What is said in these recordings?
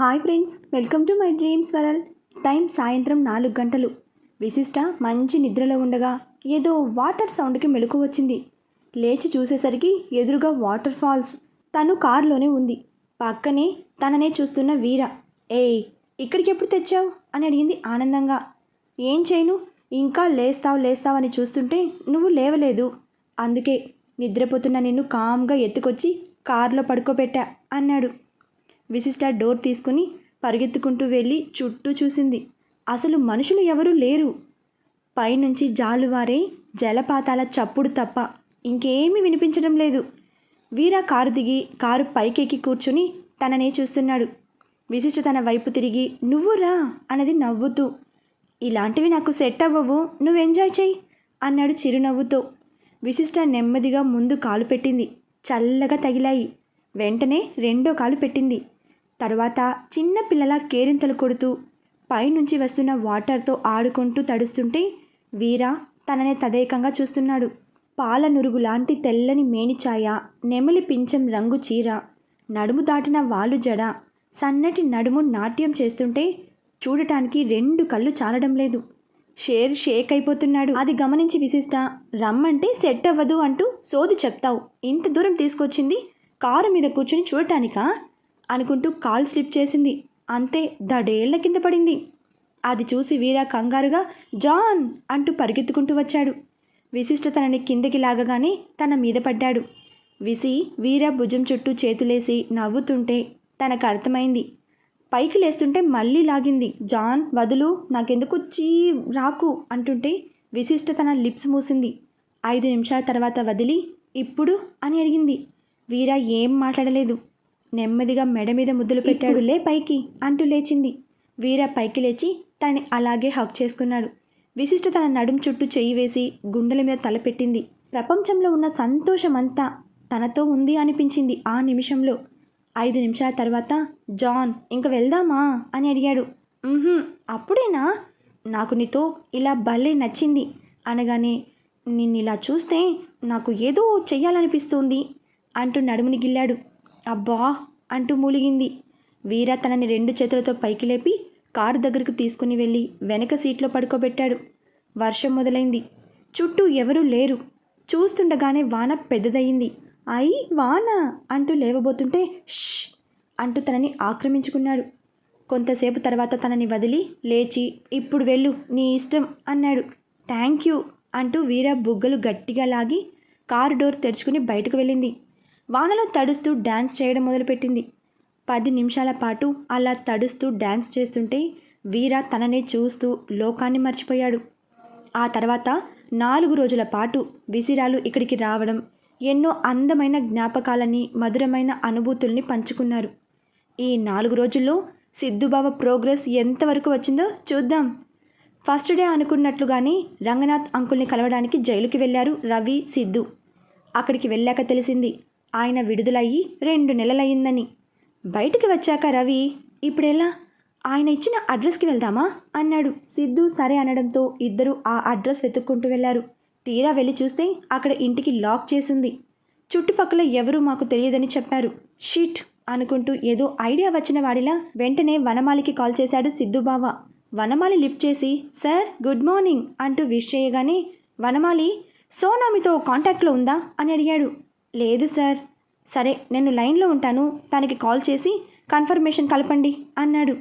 Hi friends welcome to my dreams world. Time సాయంత్రం నాలుగు గంటలు. విశిష్ట మంచి నిద్రలో ఉండగా ఏదో వాటర్ సౌండ్కి మెలకు వచ్చింది. లేచి చూసేసరికి ఎదురుగా వాటర్ ఫాల్స్. తను కారులోనే ఉంది. పక్కనే తననే చూస్తున్న వీర. ఏయ్ ఇక్కడికి ఎప్పుడు తెచ్చావు? అని అడిగింది ఆనందంగా. ఏం చేయను? ఇంకా లేస్తావు లేస్తావని అని చూస్తుంటే నువ్వు లేవలేదు. అందుకే నిద్రపోతున్న నిన్ను కామ్గా ఎత్తుకొచ్చి కారులో పడుకోబెట్టా అన్నాడు. విశిష్ట డోర్ తీసుకుని పరిగెత్తుకుంటూ వెళ్ళి చుట్టూ చూసింది. అసలు మనుషులు ఎవరూ లేరు. పైనుంచి జాలువారే జలపాతాల చప్పుడు తప్ప ఇంకేమీ వినిపించడం లేదు. వీర కారు దిగి కారు పైకెక్కి కూర్చుని తననే చూస్తున్నాడు. విశిష్ట తన వైపు తిరిగి నువ్వు రా అన్నది నవ్వుతూ ఇలాంటివి నాకు సెట్ అవ్వవు నువ్వు ఎంజాయ్ చెయ్యి అన్నాడు చిరునవ్వుతో. విశిష్ట నెమ్మదిగా ముందు కాలు పెట్టింది. చల్లగా తగిలాయి. వెంటనే రెండో కాలు పెట్టింది. తర్వాత చిన్న పిల్లల కేరింతలు కొడుతూ పైనుంచి వస్తున్న వాటర్తో ఆడుకుంటూ తడుస్తుంటే వీర తననే తదేకంగా చూస్తున్నాడు. పాల నురుగు లాంటి తెల్లని మేనిఛాయ నెమలి పించం రంగు చీర నడుము దాటిన వాలు జడ సన్నటి నడుము నాట్యం చేస్తుంటే చూడటానికి రెండు కళ్ళు చాలడం లేదు. షేర్ షేక్ అయిపోతున్నాడు అది గమనించి విశిష్ట రమ్మంటే సెట్ అవ్వదు అంటూ సోది చెప్తావు. ఇంత దూరం తీసుకొచ్చింది కారు మీద కూర్చుని చూడటానికా? అనుకుంటూ కాల్ స్లిప్ చేసింది. అంతే దడేళ్ళ కింద పడింది. అది చూసి వీర కంగారుగా జాన్! అంటూ పరిగెత్తుకుంటూ వచ్చాడు. విశిష్ట తనని కిందకి లాగగానే తన మీద పడ్డాడు. విసి వీర భుజం చుట్టూ చేతులేసి నవ్వుతుంటే తనకు అర్థమైంది. పైకి లేస్తుంటే మళ్ళీ లాగింది. జాన్ వదులు నాకెందుకు చీ రాకు? అంటుంటే విశిష్ట తన లిప్స్ మూసింది. ఐదు నిమిషాల తర్వాత వదిలి ఇప్పుడు? అని అడిగింది. వీర ఏం మాట్లాడలేదు. నెమ్మదిగా మెడ మీద ముద్దులు పెట్టాడు. లే పైకి అంటూ లేచింది. వీర పైకి లేచి తనని అలాగే హక్ చేసుకున్నాడు. విశిష్ట తన నడుం చుట్టూ చెయ్యి వేసి గుండెల మీద తలపెట్టింది ప్రపంచంలో ఉన్న సంతోషమంతా తనతో ఉంది అనిపించింది ఆ నిమిషంలో. ఐదు నిమిషాల తర్వాత జాన్ ఇంక వెళ్దామా? అని అడిగాడు. "ఉహుం, అప్పుడేనా? నాకు నీతో ఇలా భలే నచ్చింది. అనగానే నిన్ను ఇలా చూస్తే నాకు ఏదో చెయ్యాలనిపిస్తోంది అంటూ నడుముని గిల్లాడు. అబ్బా! అంటూ మూలిగింది. వీర తనని రెండు చేతులతో పైకి లేపి కారు దగ్గరకు తీసుకుని వెళ్ళి వెనక సీట్లో పడుకోబెట్టాడు. వర్షం మొదలైంది. చుట్టూ ఎవరూ లేరు. చూస్తుండగానే వాన పెద్దదయ్యింది. అయి వాన! అంటూ లేవబోతుంటే ష్! అంటూ తనని ఆక్రమించుకున్నాడు. కొంతసేపు తర్వాత తనని వదిలి లేచి ఇప్పుడు వెళ్ళు నీ ఇష్టం అన్నాడు. థ్యాంక్ యూ అంటూ వీర బుగ్గలు గట్టిగా లాగి కారు డోర్ తెరుచుకుని బయటకు వెళ్ళింది. వానలో తడుస్తూ డ్యాన్స్ చేయడం మొదలుపెట్టింది. పది నిమిషాల పాటు అలా తడుస్తూ డ్యాన్స్ చేస్తుంటే వీర తననే చూస్తూ లోకాన్ని మర్చిపోయాడు. ఆ తర్వాత నాలుగు రోజుల పాటు విసిరాలు ఇక్కడికి రావడం ఎన్నో అందమైన జ్ఞాపకాలని మధురమైన అనుభూతుల్ని పంచుకున్నారు. ఈ నాలుగు రోజుల్లో సిద్ధుబాబ ప్రోగ్రెస్ ఎంతవరకు వచ్చిందో చూద్దాం. ఫస్ట్ డే అనుకున్నట్లుగానే రంగనాథ్ అంకుల్ని కలవడానికి జైలుకి వెళ్ళారు రవి సిద్ధు. అక్కడికి వెళ్ళాక తెలిసింది ఆయన విడుదలయ్యి రెండు నెలలయ్యిందని. బయటికి వచ్చాక రవి ఇప్పుడెలా? ఆయన ఇచ్చిన అడ్రస్కి వెళ్దామా? అన్నాడు. సిద్ధు సరే అనడంతో ఇద్దరు ఆ అడ్రస్ వెతుక్కుంటూ వెళ్ళారు తీరా వెళ్ళి చూస్తే అక్కడ ఇంటికి లాక్ చేసింది. చుట్టుపక్కల ఎవరూ మాకు తెలియదని చెప్పారు. షీట్ అనుకుంటూ ఏదో ఐడియా వచ్చిన వాడిలా వెంటనే వనమాలికి కాల్ చేశాడు సిద్ధుబావ వనమాలి లిఫ్ట్ చేసి సార్ గుడ్ మార్నింగ్ అంటూ విష్ చేయగానే వనమాలి సోనామితో కాంటాక్ట్లో ఉందా? అని అడిగాడు. లేదు సార్. సరే నేను లైన్లో ఉంటాను. తనకి కాల్ చేసి కన్ఫర్మేషన్ కలపండి అన్నాడు.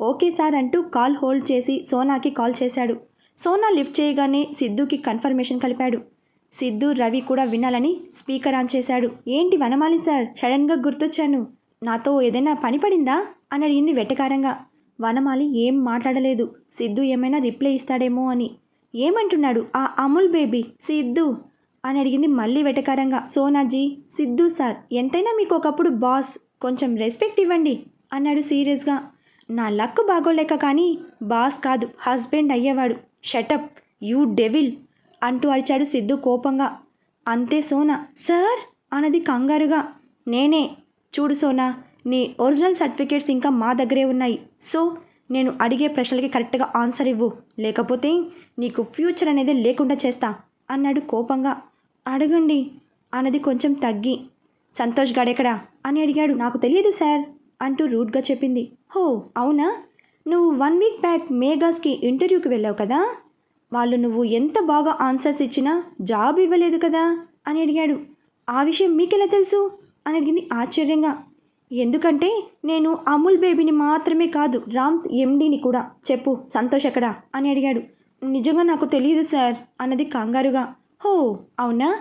ఓకే సార్ అంటూ కాల్ హోల్డ్ చేసి సోనాకి కాల్ చేశాడు. సోనా లిఫ్ట్ చేయగానే సిద్ధుకి కన్ఫర్మేషన్ కలిపాడు. సిద్ధు రవి కూడా వినాలని స్పీకర్ ఆన్ చేశాడు. ఏంటి వనమాలి సార్? సడన్గా గుర్తొచ్చాను. నాతో ఏదైనా పని పడిందా? అని అడిగింది వెటకారంగా. వనమాలి ఏం మాట్లాడలేదు. సిద్ధు ఏమైనా రిప్లై ఇస్తాడేమో అని. ఏమంటున్నాడు ఆ అమూల్ బేబీ? సిద్ధు అని అడిగింది మళ్ళీ వెటకారంగా. సోనాజీ సిద్ధు సార్ ఎంతైనా మీకు ఒకప్పుడు బాస్ కొంచెం రెస్పెక్ట్ ఇవ్వండి అన్నాడు సీరియస్గా. నా లక్ బాగోలేక కానీ బాస్ కాదు హస్బెండ్ అయ్యేవాడు. షటప్ యూ డెవిల్ అంటూ అరిచాడు సిద్ధు కోపంగా. అంతే సోనా. సార్ అన్నది కంగారుగా. నేనే. చూడు సోనా నీ ఒరిజినల్ సర్టిఫికేట్స్ ఇంకా మా దగ్గరే ఉన్నాయి. సో నేను అడిగే ప్రశ్నలకి కరెక్ట్గా ఆన్సర్ ఇవ్వు. లేకపోతే నీకు ఫ్యూచర్ అనేది లేకుండా చేస్తా అన్నాడు కోపంగా. అడగండి. అన్నది కొంచెం తగ్గి సంతోష్ గడెక్కడా అని అడిగాడు. నాకు తెలియదు సార్ అంటూ రూట్గా చెప్పింది. హో అవునా? నువ్వు వన్ వీక్ బ్యాక్ మేఘాస్కి ఇంటర్వ్యూకి వెళ్ళావు కదా? వాళ్ళు నువ్వు ఎంత బాగా ఆన్సర్స్ ఇచ్చినా జాబ్ ఇవ్వలేదు కదా? అని అడిగాడు. ఆ విషయం మీకెలా తెలుసు? అని అడిగింది ఆశ్చర్యంగా. ఎందుకంటే నేను అమూల్ బేబీని మాత్రమే కాదు రామ్స్ ఎండీని కూడా. చెప్పు సంతోష్ ఎక్కడా? అని అడిగాడు. నిజంగా నాకు తెలియదు సార్ అన్నది కంగారుగా. హో అవునా?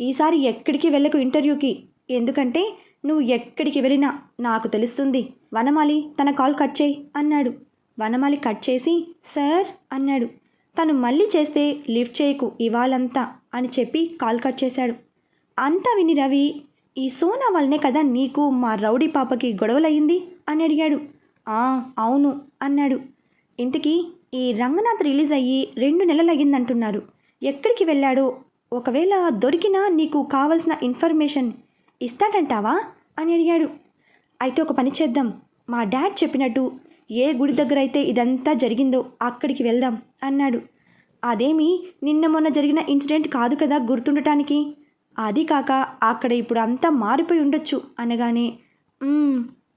ఈసారి ఎక్కడికి వెళ్ళకు ఇంటర్వ్యూకి. ఎందుకంటే నువ్వు ఎక్కడికి వెళ్ళినా నాకు తెలుస్తుంది. వనమాలి తన కాల్ కట్ చేయి అన్నాడు. వనమాలి కట్ చేసి సార్ అన్నాడు. తను మళ్ళీ చేస్తే లిఫ్ట్ చేయకు ఇవాళంతా అని చెప్పి కాల్ కట్ చేశాడు. అంతా విని రవి ఈ సోనా వల్లనే కదా నీకు మా రౌడీ పాపకి గొడవలయ్యింది అని అడిగాడు. "ఆ, అవును అన్నాడు. ఇంతకీ ఈ రంగనాథ్ రిలీజ్ అయ్యి రెండు నెలలు అయ్యిందంటున్నారు ఎక్కడికి వెళ్ళాడో? ఒకవేళ దొరికినా నీకు కావలసిన ఇన్ఫర్మేషన్ ఇస్తాడంటావా? అని అడిగాడు. అయితే ఒక పని చేద్దాం. మా డాడ్ చెప్పినట్టు ఏ గుడి దగ్గర అయితే ఇదంతా జరిగిందో అక్కడికి వెళ్దాం అన్నాడు. అదేమి నిన్న మొన్న జరిగిన ఇన్సిడెంట్ కాదు కదా గుర్తుండటానికి? అది కాక అక్కడ ఇప్పుడు అంతా మారిపోయి ఉండొచ్చు అనగానే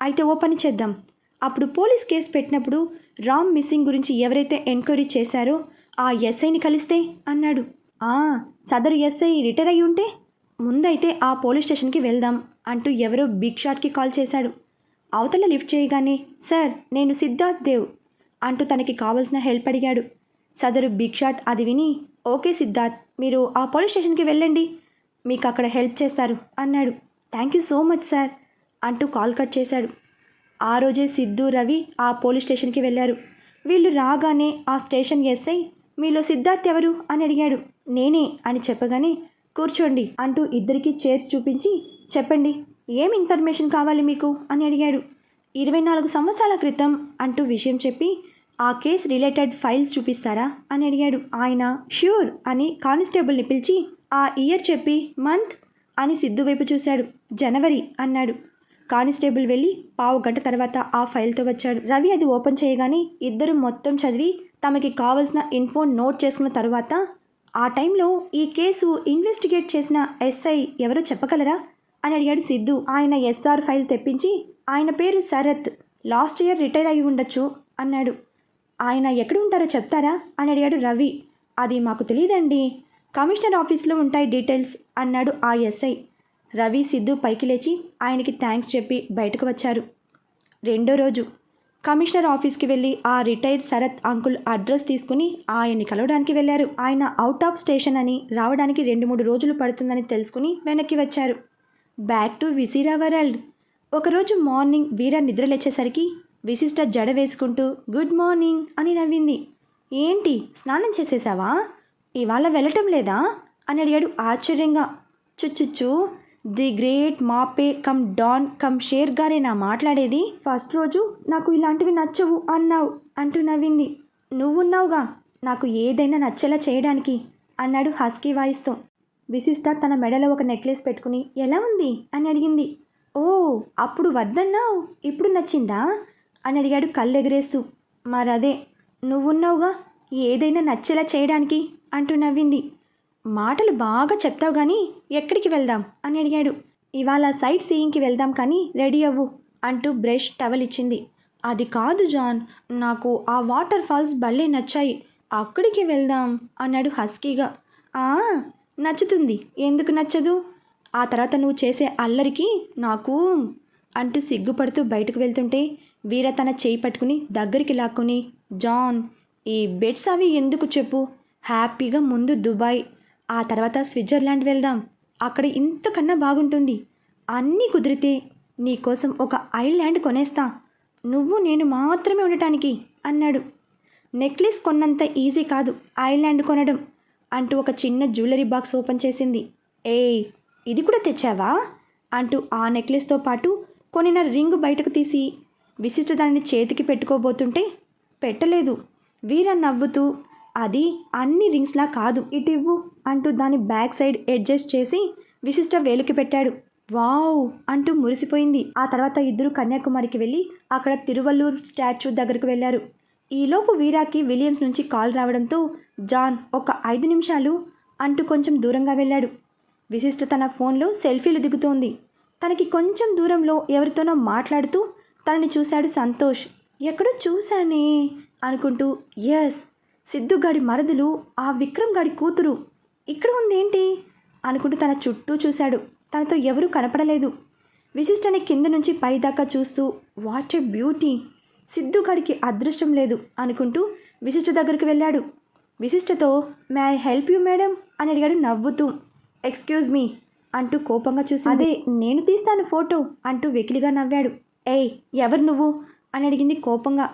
అయితే ఓ పని చేద్దాం. అప్పుడు పోలీస్ కేసు పెట్టినప్పుడు రామ్ మిస్సింగ్ గురించి ఎవరైతే ఎంక్వైరీ చేశారో ఆ ఎస్ఐని కలిస్తే? అన్నాడు. "ఆ, సదరు ఎస్ఐ రిటైర్ అయి ఉంటే ముందైతే ఆ పోలీస్ స్టేషన్కి వెళ్దాం అంటూ ఎవరో బిగ్ షాట్కి కాల్ చేశాడు. అవతల లిఫ్ట్ చేయగానే సార్ నేను సిద్ధార్థ్ దేవ్ అంటూ తనకి కావలసిన హెల్ప్ అడిగాడు. సదరు బిగ్ షాట్ అది విని ఓకే సిద్ధార్థ్ మీరు ఆ పోలీస్ స్టేషన్కి వెళ్ళండి. మీకు అక్కడ హెల్ప్ చేస్తారు అన్నాడు. Thank you so much sir అంటూ కాల్ కట్ చేశాడు. ఆ రోజే సిద్ధు రవి ఆ పోలీస్ స్టేషన్కి వెళ్ళారు. వీళ్ళు రాగానే ఆ స్టేషన్ ఎస్ఐ మీలో సిద్ధార్థ్ ఎవరు? అని అడిగాడు. నేనే అని చెప్పగానే కూర్చోండి అంటూ ఇద్దరికి చైర్స్ చూపించి చెప్పండి ఏం ఇన్ఫర్మేషన్ కావాలి మీకు? అని అడిగాడు. ఇరవై నాలుగు సంవత్సరాల క్రితం అంటూ విషయం చెప్పి ఆ కేస్ రిలేటెడ్ ఫైల్స్ చూపిస్తారా? అని అడిగాడు. ఆయన ష్యూర్ అని కానిస్టేబుల్ని పిలిచి ఆ ఇయర్ చెప్పి మంత్ అని సిద్ధు వైపు చూశాడు. జనవరి అన్నాడు. కానిస్టేబుల్ వెళ్ళి పావు గంట తర్వాత ఆ ఫైల్తో వచ్చాడు. రవి అది ఓపెన్ చేయగానే ఇద్దరు మొత్తం చదివి తమకి కావలసిన ఇన్ఫో నోట్ చేసుకున్న తర్వాత ఆ టైంలో ఈ కేసు ఇన్వెస్టిగేట్ చేసిన ఎస్ఐ ఎవరో చెప్పగలరా? అని అడిగాడు సిద్ధు. ఆయన ఎస్ఆర్ ఫైల్ తెప్పించి ఆయన పేరు శరత్ లాస్ట్ ఇయర్ రిటైర్ అయి ఉండొచ్చు అన్నాడు. ఆయన ఎక్కడ ఉంటారో చెప్తారా? అని అడిగాడు రవి. అది మాకు తెలియదండి కమిషనర్ ఆఫీస్లో ఉంటాయి డీటెయిల్స్ అన్నాడు ఆ ఎస్ఐ రవి సిద్ధు పైకి లేచి ఆయనకి థ్యాంక్స్ చెప్పి బయటకు వచ్చారు. రెండో రోజు కమిషనర్ ఆఫీస్కి వెళ్ళి ఆ రిటైర్డ్ శరత్ అంకుల్ అడ్రస్ తీసుకుని ఆయన్ని కలవడానికి వెళ్ళారు. ఆయన అవుట్ ఆఫ్ స్టేషన్ అని రావడానికి రెండు మూడు రోజులు పడుతుందని తెలుసుకుని వెనక్కి వచ్చారు. బ్యాక్ టు విసిరా వరల్డ్. ఒకరోజు మార్నింగ్ వీర నిద్రలేచేసరికి విశిష్ట జడ వేసుకుంటూ గుడ్ మార్నింగ్ అని నవ్వింది. ఏంటి స్నానం చేసేసావా? ఇవాళ వెళ్ళటం లేదా? అని అడిగాడు ఆశ్చర్యంగా. చుచ్చుచ్చు ది గ్రేట్ మాపే కమ్ డాన్ కమ్ షేర్ గారే నా మాట్లాడేది? ఫస్ట్ రోజు నాకు ఇలాంటివి నచ్చవు అన్నావు అంటూ నవ్వింది. నువ్వున్నావుగా? నాకు ఏదైనా నచ్చేలా చేయడానికి అన్నాడు హస్కీ వాయిస్తో. విశిష్ట తన మెడలో ఒక నెక్లెస్ పెట్టుకుని ఎలా ఉంది? అని అడిగింది. ఓ అప్పుడు వద్దన్నావు? ఇప్పుడు నచ్చిందా? అని అడిగాడు కళ్ళు మరదే నువ్వున్నావుగా? ఏదైనా నచ్చేలా చేయడానికి అంటూ నవ్వింది. మాటలు బాగా చెప్తావు కానీ ఎక్కడికి వెళ్దాం? అని అడిగాడు. ఇవాళ సైట్ సీయింగ్కి వెళ్దాం కానీ రెడీ అవ్వు అంటూ బ్రష్ టవల్ ఇచ్చింది. అది కాదు జాన్ నాకు ఆ వాటర్ ఫాల్స్ భలే నచ్చాయి. అక్కడికి వెళ్దాం అన్నాడు హస్కీగా. ఆ నచ్చుతుంది. ఎందుకు నచ్చదు? ఆ తర్వాత నువ్వు చేసే అల్లరికి నాకు అంటూ సిగ్గుపడుతూ బయటకు వెళ్తుంటే వీర తన చేయి పట్టుకుని దగ్గరికి లాక్కుని జాన్ ఈ బెడ్స్ అవి ఎందుకు చెప్పు? హ్యాపీగా ముందు దుబాయ్. ఆ తర్వాత స్విట్జర్లాండ్ వెళ్దాం. అక్కడ ఇంతకన్నా బాగుంటుంది. అన్నీ కుదిరితే నీకోసం ఒక ఐల్యాండ్ కొనేస్తా. నువ్వు నేను మాత్రమే ఉండటానికి అన్నాడు. నెక్లెస్ కొన్నంత ఈజీ కాదు ఐల్యాండ్ కొనడం అంటూ ఒక చిన్న జ్యువెలరీ బాక్స్ ఓపెన్ చేసింది. ఏయ్ ఇది కూడా తెచ్చావా? అంటూ ఆ నెక్లెస్తో పాటు కొనిన రింగ్ బయటకు తీసి విశిష్ట దానిని చేతికి పెట్టుకోబోతుంటే పెట్టలేదు. వీర నవ్వుతూ అది అన్ని రింగ్స్లా కాదు. ఇటు ఇవ్వు. అంటూ దాని బ్యాక్ సైడ్ అడ్జస్ట్ చేసి విశిష్ట వేలికి పెట్టాడు. వావ్! అంటూ మురిసిపోయింది. ఆ తర్వాత ఇద్దరు కన్యాకుమారికి వెళ్ళి అక్కడ తిరువల్లూరు స్టాచ్యూ దగ్గరకు వెళ్ళారు. ఈలోపు వీరాకి విలియమ్స్ నుంచి కాల్ రావడంతో జాన్ ఒక ఐదు నిమిషాలు అంటూ కొంచెం దూరంగా వెళ్ళాడు. విశిష్ట తన ఫోన్లో సెల్ఫీలు దిగుతోంది. తనకి కొంచెం దూరంలో ఎవరితోనో మాట్లాడుతూ తనని చూశాడు సంతోష్. ఎక్కడో చూశానే అనుకుంటూ ఎస్ సిద్ధుగాడి మరదలు ఆ విక్రమ్ గాడి కూతురు. ఇక్కడ ఉందేంటి? అనుకుంటూ తన చుట్టూ చూశాడు. తనతో ఎవరూ కనపడలేదు. విశిష్టని కింద నుంచి పైదాకా చూస్తూ వాట్ ఏ బ్యూటీ! సిద్ధుగాడికి అదృష్టం లేదు అనుకుంటూ విశిష్ట దగ్గరికి వెళ్ళాడు. విశిష్టతో may I help you madam? అని అడిగాడు నవ్వుతూ. ఎక్స్క్యూజ్ మీ అంటూ కోపంగా చూసి అదే నేను తీస్తాను ఫోటో అంటూ వెకిలిగా నవ్వాడు. ఏయ్ ఎవరు నువ్వు? అని అడిగింది కోపంగా.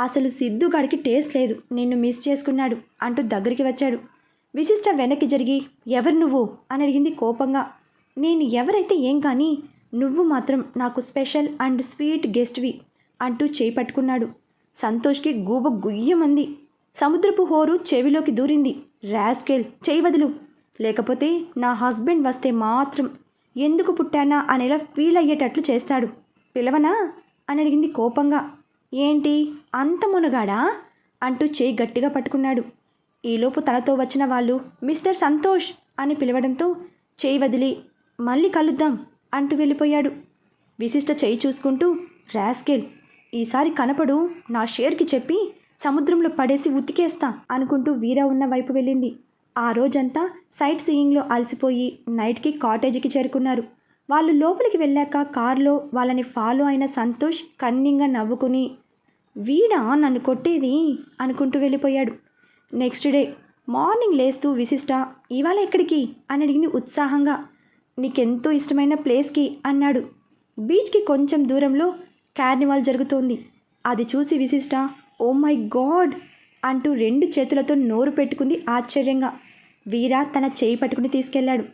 అసలు సిద్ధుగాడికి టేస్ట్ లేదు. నిన్ను మిస్ చేసుకున్నాడు అంటూ దగ్గరికి వచ్చాడు. విశిష్ట వెనక్కి జరిగి ఎవరు నువ్వు? అని అడిగింది కోపంగా. నేను ఎవరైతే ఏం కానీ నువ్వు మాత్రం నాకు స్పెషల్ అండ్ స్వీట్ గెస్ట్వి అంటూ చేయి పట్టుకున్నాడు. సంతోష్కి గూబ గుయ్యమంది. సముద్రపు హోరు చెవిలోకి దూరింది. రాస్కెల్ చేయి వదులు. లేకపోతే నా హస్బెండ్ వస్తే మాత్రం ఎందుకు పుట్టానా అనేలా ఫీల్ అయ్యేటట్లు చేస్తాడు. పిలవనా? అని అడిగింది కోపంగా. ఏంటి అంత మునగాడా? అంటూ చేయి గట్టిగా పట్టుకున్నాడు. ఈలోపు తనతో వచ్చిన వాళ్ళు మిస్టర్ సంతోష్ అని పిలవడంతో చేయి వదిలి మళ్ళీ కలుద్దాం అంటూ వెళ్ళిపోయాడు. విశిష్ట చేయి చూసుకుంటూ రాస్కెల్ ఈసారి కనపడు నా షేర్కి చెప్పి సముద్రంలో పడేసి ఉతికేస్తా అనుకుంటూ వీర ఉన్న వైపు వెళ్ళింది. ఆ రోజంతా సైట్ సీయింగ్లో అలసిపోయి నైట్కి కాటేజీకి చేరుకున్నారు. వాళ్ళు లోపలికి వెళ్ళాక కారులో వాళ్ళని ఫాలో అయిన సంతోష్ కన్నింగా నవ్వుకుని వీడా నన్ను కొట్టేది? అనుకుంటూ వెళ్ళిపోయాడు. నెక్స్ట్ డే మార్నింగ్ లేస్తూ విశిష్ట ఇవాళ ఎక్కడికి? అని అడిగింది ఉత్సాహంగా. నీకెంతో ఇష్టమైన ప్లేస్కి అన్నాడు. బీచ్కి కొంచెం దూరంలో కార్నివాల్ జరుగుతోంది. అది చూసి విశిష్ట ఓ మై గాడ్! అంటూ రెండు చేతులతో నోరు పెట్టుకుంది ఆశ్చర్యంగా. వీరా తన చేయి పట్టుకుని తీసుకెళ్ళాడు.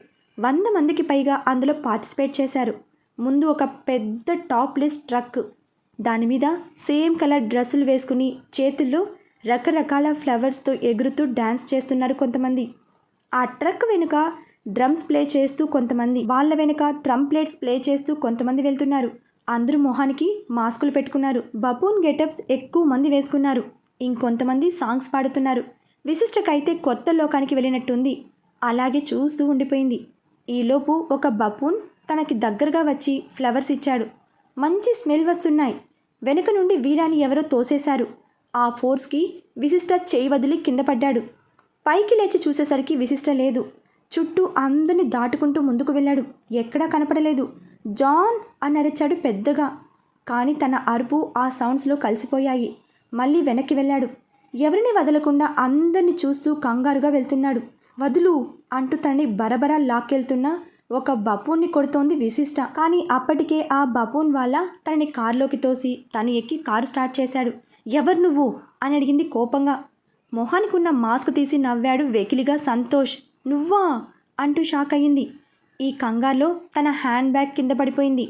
వంద మందికి పైగా అందులో పార్టిసిపేట్ చేశారు. ముందు ఒక పెద్ద టాప్ లెస్ ట్రక్. దాని మీద సేమ్ కలర్ డ్రెస్సులు వేసుకుని చేతుల్లో రకరకాల ఫ్లవర్స్తో ఎగురుతూ డ్యాన్స్ చేస్తున్నారు కొంతమంది. ఆ ట్రక్ వెనుక డ్రమ్స్ ప్లే చేస్తూ కొంతమంది. వాళ్ళ వెనుక ట్రంప్లేట్స్ ప్లే చేస్తూ కొంతమంది వెళ్తున్నారు. అందరూ మొహానికి మాస్కులు పెట్టుకున్నారు. బపూన్ గెటప్స్ ఎక్కువ మంది వేసుకున్నారు. ఇంకొంతమంది సాంగ్స్ పాడుతున్నారు. విశిష్టకైతే కొత్త లోకానికి వెళ్ళినట్టుంది. అలాగే చూస్తూ ఉండిపోయింది. ఈలోపు ఒక బపూన్ తనకి దగ్గరగా వచ్చి ఫ్లవర్స్ ఇచ్చాడు. మంచి స్మెల్ వస్తున్నాయి. వెనుక నుండి వీరాని ఎవరో తోసేశారు. ఆ ఫోర్స్కి విశిష్ట చేయి వదిలి కింద పడ్డాడు. పైకి లేచి చూసేసరికి విశిష్ట లేదు. చుట్టూ అందరిని దాటుకుంటూ ముందుకు వెళ్ళాడు. ఎక్కడా కనపడలేదు. జాన్ అని అరిచాడు పెద్దగా. కానీ తన అరుపు ఆ సౌండ్స్లో కలిసిపోయాయి. మళ్ళీ వెనక్కి వెళ్ళాడు. ఎవరిని వదలకుండా అందరిని చూస్తూ కంగారుగా వెళ్తున్నాడు. వదులు అంటూ తనని బరబరా లాక్కెళ్తున్న ఒక బపూన్ని కొడుతోంది విశిష్ట. కానీ అప్పటికే ఆ బపూన్ వాళ్ళ తనని కారులోకి తోసి తను ఎక్కి కారు స్టార్ట్ చేశాడు. ఎవరు నువ్వు? అని అడిగింది కోపంగా. మొహానికి ఉన్న మాస్క్ తీసి నవ్వాడు వెకిలిగా సంతోష్. నువ్వా? అంటూ షాక్ అయ్యింది. ఈ కంగారులో తన హ్యాండ్ బ్యాగ్ కింద పడిపోయింది.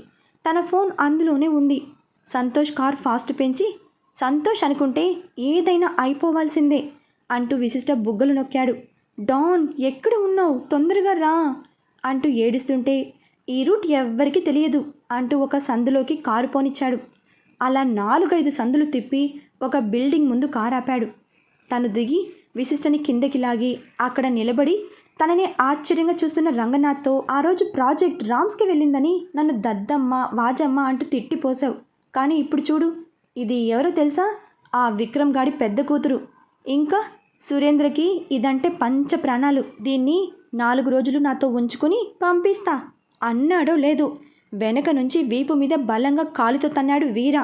తన ఫోన్ అందులోనే ఉంది. సంతోష్ కార్ ఫాస్ట్ పెంచి సంతోష్ అనుకుంటే ఏదైనా అయిపోవాల్సిందే అంటూ విశిష్ట బుగ్గలు నొక్కాడు. డాన్ ఎక్కడ ఉన్నావు? తొందరగా రా అంటూ ఏడుస్తుంటే ఈ రూట్ ఎవ్వరికీ తెలియదు అంటూ ఒక సందులోకి కారు పోనిచ్చాడు. అలా నాలుగైదు సందులు తిప్పి ఒక బిల్డింగ్ ముందు కారాపాడు. తను దిగి విశిష్టని కిందకి లాగి అక్కడ నిలబడి తనని ఆశ్చర్యంగా చూస్తున్న రంగనాథ్తో ఆ రోజు ప్రాజెక్ట్ రామ్స్కి వెళ్ళిందని నన్ను దద్దమ్మ వాజమ్మ అంటూ తిట్టిపోసావు కానీ ఇప్పుడు చూడు ఇది ఎవరో తెలుసా? ఆ విక్రమ్ గాడి పెద్ద కూతురు. ఇంకా సురేంద్రకి ఇదంటే పంచ ప్రాణాలు. దీన్ని నాలుగు రోజులు నాతో ఉంచుకుని పంపిస్తా. అన్నాడో లేదు వెనక నుంచి వీపు మీద బలంగా కాలుతో తన్నాడు వీర.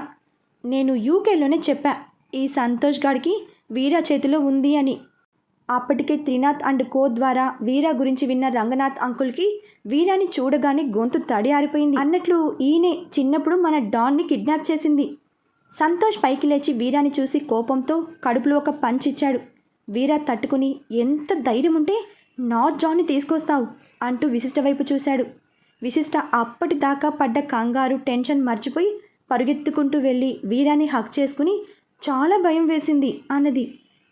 నేను యూకేలోనే చెప్పా ఈ సంతోష్ గాడికి వీరా చేతిలో ఉంది అని. అప్పటికే త్రినాథ్ అండ్ కో ద్వారా వీరా గురించి విన్న రంగనాథ్ అంకుల్కి వీరాని చూడగానే గొంతు తడి ఆరిపోయింది. అన్నట్లు ఈయనే చిన్నప్పుడు మన డాన్ని కిడ్నాప్ చేసింది. సంతోష్ పైకి లేచి వీరాని చూసి కోపంతో కడుపులో ఒక పంచ్ ఇచ్చాడు. వీరా తట్టుకుని ఎంత ధైర్యం ఉంటే నా జాన్ని తీసుకొస్తావు అంటూ విశిష్ట వైపు చూశాడు. విశిష్ట అప్పటిదాకా పడ్డ కంగారు టెన్షన్ మర్చిపోయి పరుగెత్తుకుంటూ వెళ్ళి వీరాన్ని హక్ చేసుకుని చాలా భయం వేసింది అన్నది.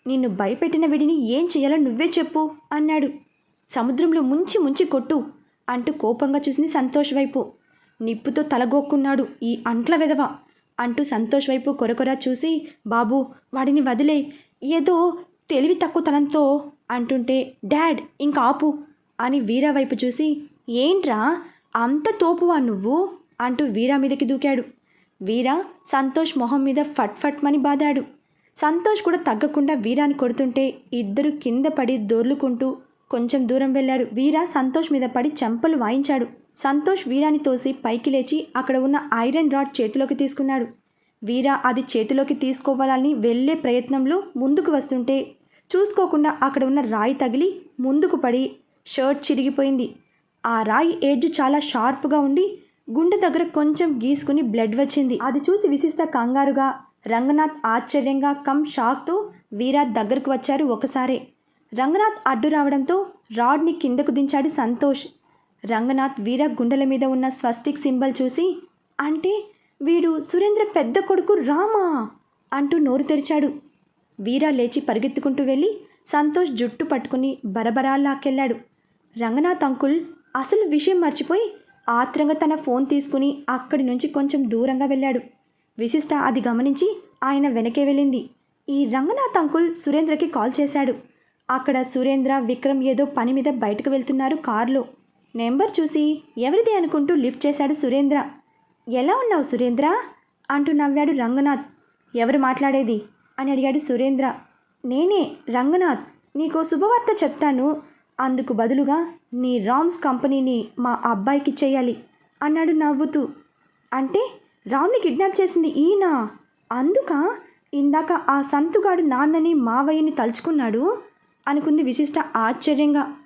నిన్ను భయపెట్టిన విడిని ఏం చేయాలో నువ్వే చెప్పు అన్నాడు. సముద్రంలో ముంచి ముంచి కొట్టు అంటూ కోపంగా చూసింది సంతోష్ వైపు. నిప్పుతో తలగోక్కున్నాడు ఈ అంట్ల వెదవ అంటూ సంతోష్ వైపు కొరకొర చూసి బాబు వాడిని వదిలే ఏదో తెలివి తక్కువతనంతో అంటుంటే డాడ్ ఇంకా ఆపు అని వీరా వైపు చూసి ఏంట్రా? అంత తోపువా నువ్వు? అంటూ వీరా మీదకి దూకాడు. వీరా సంతోష్ మొహం మీద ఫట్ ఫట్ మని బాదాడు. సంతోష్ కూడా తగ్గకుండా వీరాని కొడుతుంటే ఇద్దరు కింద పడి దొర్లుకుంటూ కొంచెం దూరం వెళ్ళారు. వీరా సంతోష్ మీద పడి చెంపలు వాయించాడు. సంతోష్ వీరాని తోసి పైకి లేచి అక్కడ ఉన్న ఐరన్ రాడ్ చేతిలోకి తీసుకున్నాడు. వీరా అది చేతిలోకి తీసుకోవాలని వెళ్ళే ప్రయత్నంలో ముందుకు వస్తుంటే చూసుకోకుండా అక్కడ ఉన్న రాయి తగిలి ముందుకు పడి షర్ట్ చిరిగిపోయింది. ఆ రాయి ఏడ్జ్ చాలా షార్ప్గా ఉండి గుండె దగ్గర కొంచెం గీసుకుని బ్లడ్ వచ్చింది. అది చూసి విశిష్ట కంగారుగా రంగనాథ్ ఆశ్చర్యంగా కమ్ షాక్తో వీరా దగ్గరకు వచ్చారు ఒకసారే. రంగనాథ్ అడ్డు రావడంతో రాడ్ని కిందకు దించాడు సంతోష్. రంగనాథ్ వీర గుండెల మీద ఉన్న స్వస్తిక్ సింబల్ చూసి అంటే వీడు సురేంద్ర పెద్ద కొడుకు రామా? అంటూ నోరు తెరిచాడు. వీరా లేచి పరిగెత్తుకుంటూ వెళ్ళి సంతోష్ జుట్టు పట్టుకుని బరబరా లాక్కెళ్ళాడు రంగనాథ్ అంకుల్ అసలు విషయం మర్చిపోయి ఆత్రంగా తన ఫోన్ తీసుకుని అక్కడి నుంచి కొంచెం దూరంగా వెళ్ళాడు. విశిష్ట అది గమనించి ఆయన వెనకే వెళ్ళింది. ఈ రంగనాథ్ అంకుల్ సురేంద్రకి కాల్ చేశాడు. అక్కడ సురేంద్ర విక్రమ్ ఏదో పని మీద బయటకు వెళ్తున్నారు కారులో. నెంబర్ చూసి ఎవరిది అనుకుంటూ లిఫ్ట్ చేశాడు సురేంద్ర. ఎలా ఉన్నావు సురేంద్ర? అంటూ నవ్వాడు రంగనాథ్. ఎవరు మాట్లాడేది? అని అడిగాడు సురేంద్ర. నేనే రంగనాథ్. నీకో శుభవార్త చెప్తాను. అందుకు బదులుగా నీ రామ్స్ కంపెనీని మా అబ్బాయికి చేయాలి అన్నాడు నవ్వుతూ. అంటే రామ్ని కిడ్నాప్ చేసింది ఈయన? అందుక ఇందాక ఆ సంతుగాడు నాన్నని మావయ్యని తలుచుకున్నాడు అనుకుంది విశిష్ట ఆశ్చర్యంగా.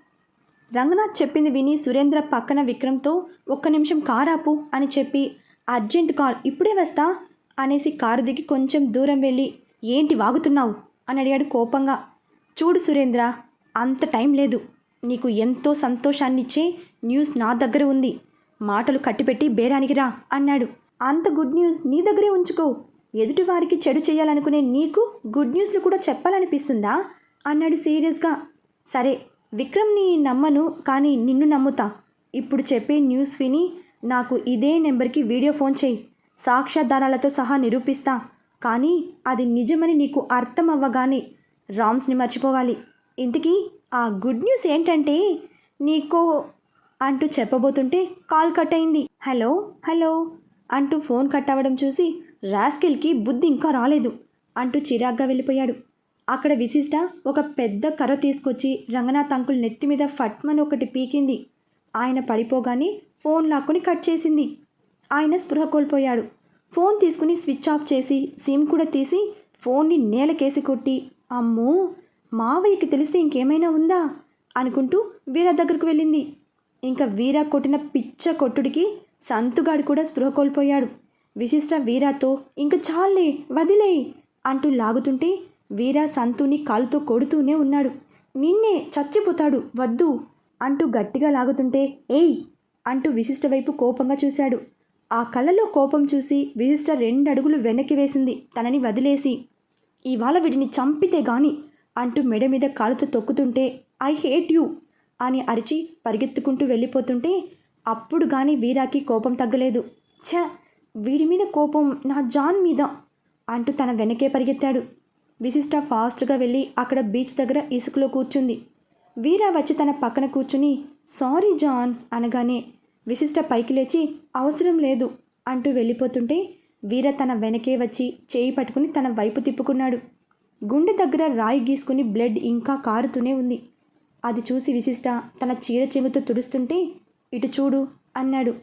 రంగనాథ్ చెప్పింది విని సురేంద్ర పక్కన విక్రమ్తో ఒక్క నిమిషం కారాపు అని చెప్పి అర్జెంట్ కాల్ ఇప్పుడే వస్తా అనేసి కారు దిగి కొంచెం దూరం వెళ్ళి ఏంటి వాగుతున్నావు? అని అడిగాడు కోపంగా. చూడు సురేంద్ర అంత టైం లేదు. నీకు ఎంతో సంతోషాన్నిచ్చే న్యూస్ నా దగ్గర ఉంది. మాటలు కట్టిపెట్టి బేరానికి రా అన్నాడు. అంత గుడ్ న్యూస్ నీ దగ్గరే ఉంచుకో. ఎదుటి వారికి చెడు చేయాలనుకునే నీకు గుడ్ న్యూస్లు కూడా చెప్పాలనిపిస్తుందా? అన్నాడు సీరియస్గా. సరే విక్రమ్ని నమ్మను కానీ నిన్ను నమ్ముతా. ఇప్పుడు చెప్పే న్యూస్ విని నాకు ఇదే నెంబర్కి వీడియో ఫోన్ చేయి. సాక్ష్యాధారాలతో సహా నిరూపిస్తా. కానీ అది నిజమని నీకు అర్థం అవ్వగానే రామ్స్ని మర్చిపోవాలి. ఇంతకీ ఆ గుడ్ న్యూస్ ఏంటంటే నీకు అంటూ చెప్పబోతుంటే కాల్ కట్ అయింది హలో హలో అంటూ ఫోన్ కట్ అవ్వడం చూసి రాస్కిల్కి బుద్ధి ఇంకా రాలేదు అంటూ చిరాగ్గా వెళ్ళిపోయాడు. అక్కడ విశిష్ట ఒక పెద్ద కర్ర తీసుకొచ్చి రంగనాథ్ అంకుల్ నెత్తి మీద ఫట్మని ఒకటి పీకింది. ఆయన పడిపోగానే ఫోన్ లాక్కుని కట్ చేసింది. ఆయన స్పృహ కోల్పోయాడు. ఫోన్ తీసుకుని స్విచ్ ఆఫ్ చేసి సిమ్ కూడా తీసి ఫోన్ని నేలకేసి కొట్టి అమ్మో మావయ్యకి తెలిస్తే ఇంకేమైనా ఉందా? అనుకుంటూ వీర దగ్గరకు వెళ్ళింది. ఇంకా వీర కొట్టిన పిచ్చ కొట్టుడికి సంతుగాడు కూడా స్పృహ కోల్పోయాడు. విశిష్ట వీరాతో ఇంక చాలే వదిలే అంటూ లాగుతుంటే వీరా సంతుని కాలుతో కొడుతూనే ఉన్నాడు. నిన్నే చచ్చిపోతాడు వద్దు అంటూ గట్టిగా లాగుతుంటే ఏయ్ అంటూ విశిష్ట వైపు కోపంగా చూశాడు. ఆ కళ్ళలో కోపం చూసి విశిష్ట రెండు అడుగులు వెనక్కి వేసింది. తనని వదిలేసి ఇవాళ వీడిని చంపితే గాని అంటూ మెడ మీద కాలుతో తొక్కుతుంటే ఐ హేట్ యూ అని అరిచి పరిగెత్తుకుంటూ వెళ్ళిపోతుంటే అప్పుడు కానీ వీరాకి కోపం తగ్గలేదు. ఛ వీడి మీద కోపం నా జాన్ మీద అంటూ తన వెనకే పరిగెత్తాడు. విశిష్ట ఫాస్ట్గా వెళ్ళి అక్కడ బీచ్ దగ్గర ఇసుకలో కూర్చుంది. వీరా వచ్చి తన పక్కన కూర్చుని సారీ జాన్ అనగానే విశిష్ట పైకి లేచి అవసరం లేదు అంటూ వెళ్ళిపోతుంటే వీర తన వెనకే వచ్చి చేయి పట్టుకుని తన వైపు తిప్పుకున్నాడు. గుండె దగ్గర రాయి గీసుకుని బ్లడ్ ఇంకా కారుతూనే ఉంది. అది చూసి విశిష్ట తన చీర చెంగుతో తుడుస్తుంటే ఇటు చూడు అన్నాడు.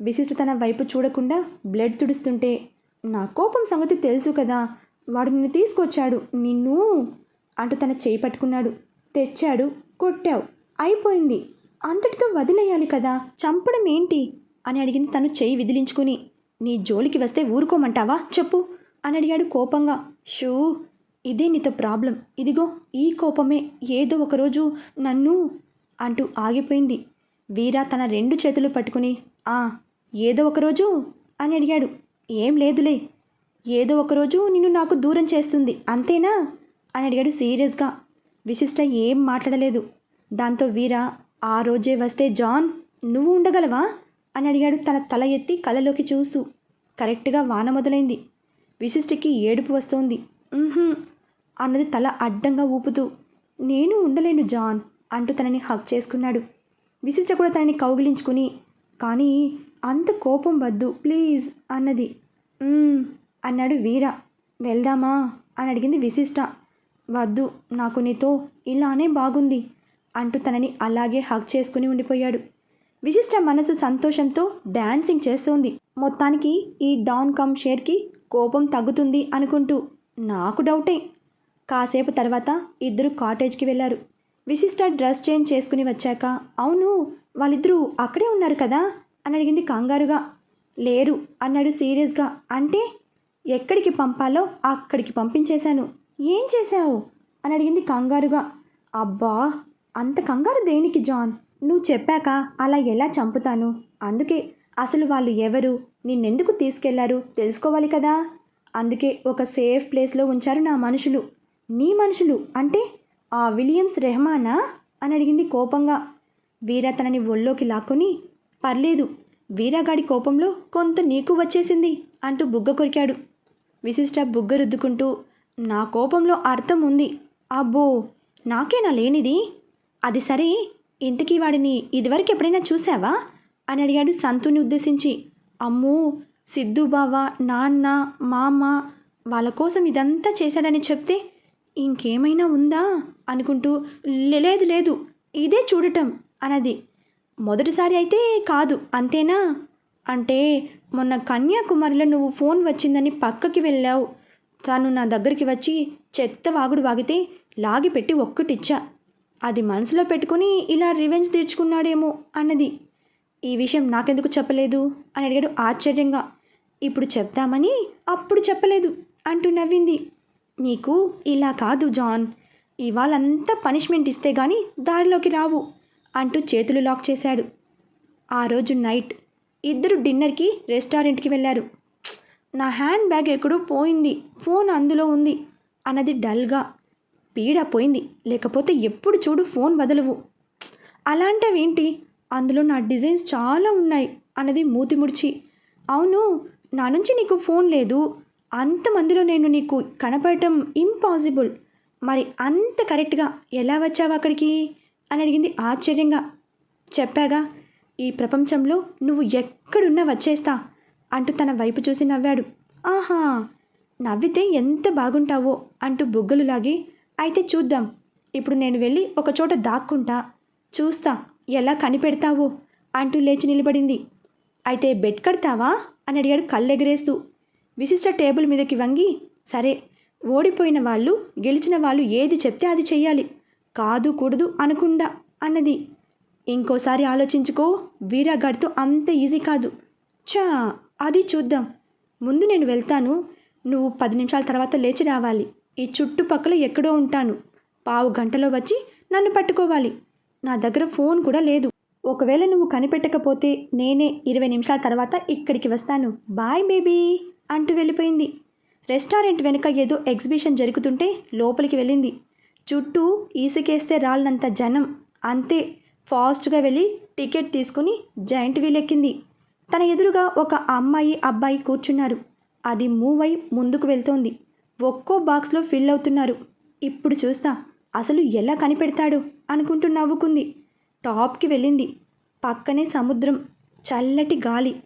విశిష్ట తన వైపు చూడకుండా బ్లడ్ తుడుస్తుంటే నా కోపం సంగతి తెలుసు కదా వాడు నిన్ను తీసుకొచ్చాడు నిన్ను అంటూ తన చేయి పట్టుకున్నాడు. తెచ్చాడు కొట్టావు అయిపోయింది అంతటితో వదిలేయాలి కదా చంపడం ఏంటి? అని అడిగింది తను చేయి విదిలించుకుని. నీ జోలికి వస్తే ఊరుకోమంటావా? చెప్పు అని అడిగాడు కోపంగా. షూ ఇదే నీతో ప్రాబ్లం. ఇదిగో ఈ కోపమే ఏదో ఒకరోజు నన్ను అంటూ ఆగిపోయింది. వీరా తన రెండు చేతులు పట్టుకుని ఆ ఏదో ఒకరోజు? అని అడిగాడు. ఏం లేదులే. ఏదో ఒకరోజు నిన్ను నాకు దూరం చేస్తుంది అంతేనా? అని అడిగాడు సీరియస్గా. విశిష్ట ఏం మాట్లాడలేదు. దాంతో వీరా ఆ రోజే వస్తే జాన్ నువ్వు ఉండగలవా? అని అడిగాడు తన తల ఎత్తి కళ్ళలోకి చూస్తూ. కరెక్ట్గా వాన మొదలైంది. విశిష్టికి ఏడుపు వస్తోంది. అన్నది తల అడ్డంగా ఊపుతూ నేను ఉండలేను జాన్ అంటూ తనని హక్ చేసుకున్నాడు. విశిష్ట కూడా తనని కౌగిలించుకుని కానీ అంత కోపం వద్దు ప్లీజ్ అన్నది. అన్నాడు వీర. వెళ్దామా? అని అడిగింది విశిష్ట. వద్దు నాకు నీతో ఇలానే బాగుంది అంటూ తనని అలాగే హక్ చేసుకుని ఉండిపోయాడు. విశిష్ట మనసు సంతోషంతో డాన్సింగ్ చేస్తోంది. మొత్తానికి ఈ డాన్ కమ్ షేర్కి కోపం తగ్గుతుంది అనుకుంటూ నాకు డౌటే కాసేపు తర్వాత ఇద్దరు కాటేజ్కి వెళ్ళారు. విశిష్ట డ్రెస్ చేంజ్ చేసుకుని వచ్చాక అవును వాళ్ళిద్దరూ అక్కడే ఉన్నారు కదా? అని అడిగింది కంగారుగా. లేరు అన్నాడు సీరియస్గా. అంటే ఎక్కడికి పంపాలో అక్కడికి పంపించేశాను. ఏం చేశావు? అని అడిగింది కంగారుగా. అబ్బా అంత కంగారు దేనికి జాన్? నువ్వు చెప్పాక అలా ఎలా చంపుతాను? అందుకే అసలు వాళ్ళు ఎవరు? నిన్నెందుకు తీసుకెళ్ళారు? తెలుసుకోవాలి కదా? అందుకే ఒక సేఫ్ ప్లేస్లో ఉంచారు నా మనుషులు. మనుషులు అంటే ఆ విలియమ్స్ రెహమానా? అని అడిగింది కోపంగా. వీర తనని ఒళ్ళోకి లాక్కొని పర్లేదు వీరగాడి కోపంలో కొంత నీకు వచ్చేసింది అంటూ బుగ్గ కొరికాడు. విశిష్ట బుగ్గ రుద్దుకుంటూ నా కోపంలో అర్థం ఉంది. అబ్బో నాకేనా లేనిది? అది సరే ఇంతకీ వాడిని ఇదివరకు ఎప్పుడైనా చూసావా అని అడిగాడు సంతుని ఉద్దేశించి. అమ్మో సిద్ధు బావ నాన్న మామ వాళ్ళ కోసం ఇదంతా చేశాడని చెప్తే ఇంకేమైనా ఉందా? అనుకుంటూ లేదు లేదు ఇదే చూడటం అన్నది. మొదటిసారి అయితే కాదు అంతేనా? అంటే మొన్న కన్యాకుమారిలో నువ్వు ఫోన్ వచ్చిందని పక్కకి వెళ్ళావు. తను నా దగ్గరికి వచ్చి చెత్త వాగుడు వాగితే లాగి పెట్టి ఒక్కటిచ్చా. అది మనసులో పెట్టుకుని ఇలా రివెంజ్ తీర్చుకున్నాడేమో అన్నది. ఈ విషయం నాకెందుకు చెప్పలేదు? అని అడిగాడు ఆశ్చర్యంగా. ఇప్పుడు చెప్తామని అప్పుడు చెప్పలేదు అంటూ నవ్వింది. నీకు ఇలా కాదు జాన్. ఇవాళంతా పనిష్మెంట్ ఇస్తే గాని దారిలోకి రావు అంటూ చేతులు లాక్ చేశాడు. ఆ రోజు నైట్ ఇద్దరు డిన్నర్కి రెస్టారెంట్కి వెళ్ళారు. నా హ్యాండ్ బ్యాగ్ ఎక్కడో పోయింది. ఫోన్ అందులో ఉంది. అన్నది డల్గా. పీడ పోయింది. లేకపోతే ఎప్పుడు చూడు ఫోన్ వదలవు. అలాంటివేంటి? అందులో నా డిజైన్స్ చాలా ఉన్నాయి అన్నది మూతి ముడిచి. అవును నా నుంచి నీకు ఫోన్ లేదు. అంతమందిలో నేను నీకు కనపడటం ఇంపాసిబుల్ మరి అంత కరెక్ట్గా ఎలా వచ్చావు అక్కడికి? అని అడిగింది ఆశ్చర్యంగా. చెప్పాగా ఈ ప్రపంచంలో నువ్వు ఎక్కడున్నా వచ్చేస్తా అంటూ తన వైపు చూసి నవ్వాడు. ఆహా నవ్వితే ఎంత బాగుంటావో అంటూ బుగ్గలు లాగి అయితే చూద్దాం. ఇప్పుడు నేను వెళ్ళి ఒక చోట దాక్కుంటా. చూస్తా ఎలా కనిపెడతావో అంటూ లేచి నిలబడింది. అయితే బెడ్ కడతావా? అని అడిగాడు కళ్ళెగరేస్తూ. విశిష్ట టేబుల్ మీదకి వంగి సరే ఓడిపోయిన వాళ్ళు గెలిచిన వాళ్ళు ఏది చెప్తే అది చెయ్యాలి. కాదు కూడదు అనకుండా అన్నది. ఇంకోసారి ఆలోచించుకో వీరాగాడితో అంత ఈజీ కాదు. చా అది చూద్దాం. ముందు నేను వెళ్తాను. నువ్వు పది నిమిషాల తర్వాత లేచి రావాలి. ఈ చుట్టుపక్కల ఎక్కడో ఉంటాను. పావు గంటలో వచ్చి నన్ను పట్టుకోవాలి. నా దగ్గర ఫోన్ కూడా లేదు. ఒకవేళ నువ్వు కనిపెట్టకపోతే నేనే ఇరవై నిమిషాల తర్వాత ఇక్కడికి వస్తాను. Bye baby! అంటూ వెళ్ళిపోయింది. రెస్టారెంట్ వెనుక ఏదో ఎగ్జిబిషన్ జరుగుతుంటే లోపలికి వెళ్ళింది. చుట్టూ ఈసుకేస్తే రాళ్ళనంత జనం. అంతే ఫాస్ట్గా వెళ్ళి టికెట్ తీసుకుని జాయింట్ వీల్ ఎక్కింది తన ఎదురుగా ఒక అమ్మాయి అబ్బాయి కూర్చున్నారు. అది మూవ్ అయి ముందుకు వెళ్తోంది. ఒక్కో బాక్స్లో ఫిల్ అవుతున్నారు. ఇప్పుడు చూస్తా అసలు ఎలా కనిపెడతాడు? అనుకుంటూ నవ్వుకుంది. టాప్కి వెళ్ళింది. పక్కనే సముద్రం చల్లటి గాలి.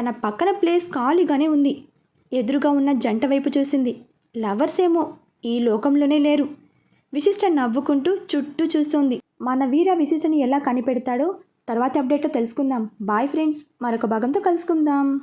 తన పక్కన ప్లేస్ ఖాళీగానే ఉంది. ఎదురుగా ఉన్న జంట వైపు చూసింది. లవర్స్ ఏమో ఈ లోకంలోనే లేరు. విశిష్ట నవ్వుకుంటూ చుట్టూ చూస్తోంది. మన వీర విశిష్టని ఎలా కనిపెడతాడో తర్వాత అప్డేట్లో తెలుసుకుందాం. బాయ్ ఫ్రెండ్స్ మరొక భాగంతో కలుసుకుందాం.